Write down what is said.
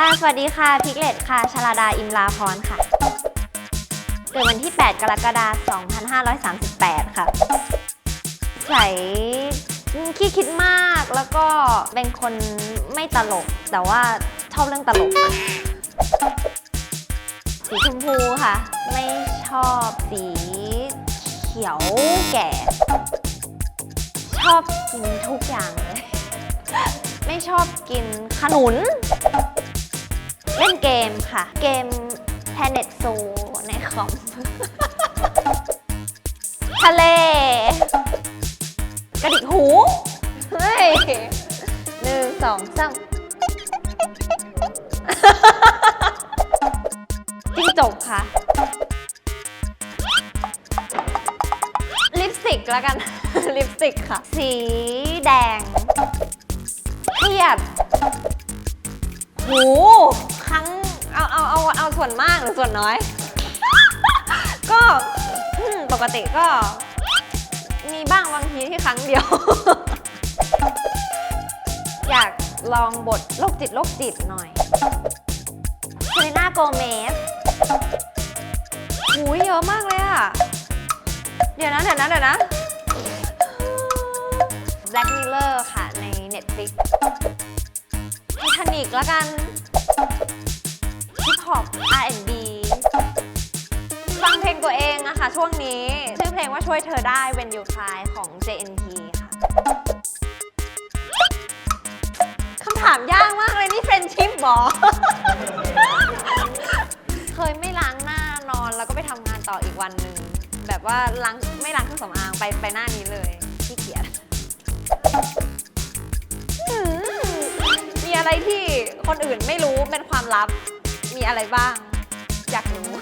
ค่ะ สวัสดีค่ะ พิกเลตค่ะ ชลาดา อิมลาพรค่ะ เกิดวันที่ 8 กรกฎาคม 2538 ค่ะใสขี้คิดมากแล้วก็เป็นคนไม่ตลก แต่ว่าชอบเรื่องตลก สีชมพูค่ะ ไม่ชอบสีเขียวแก่ ชอบกินทุกอย่างเลย ไม่ชอบกินขนุน ล่นเกมค่ะ เกม Planet Zoo ในคอม ทะเล กระดิกหู เฮ้ยหนึ่งสองสามจิ้งจกค่ะ ลิปสติกแล้วกัน ลิปสติกค่ะ สีแดง เครียด หู ครั้งเอาเอาเอาเอาส่วนมากหรือส่วนน้อย ก็ปกติก็ มีบ้างบางทีที่ครั้งเดียว อยากลองบทโรคจิตโรคจิตหน่อยเซเลน่าโกเมสหูยเยอะมากเลยอะเดี๋ยวนะเดี๋ยวนะเดี๋ยวนะ Black Mirror ค่ะใน Netflix ไททานิกแล้วกัน R&B ฟังเพลงตัวเองอะค่ะช่วงนี้ ชื่อเพลงว่าช่วยเธอได้ When You Cry ของ JNT ค่ะคำถามยากมากเลยนี่เฟรนชิพบอเคยไม่ล้างหน้านอนแล้วก็ไปทำงานต่ออีกวันหนึ่งแบบว่าล้างไม่ล้างเครื่องสำอางไปไปหน้านี้เลยขี้เกียจมีอะไรที่คนอื่นไม่รู้เป็นความลับ มีอะไรบ้าง อยากรู้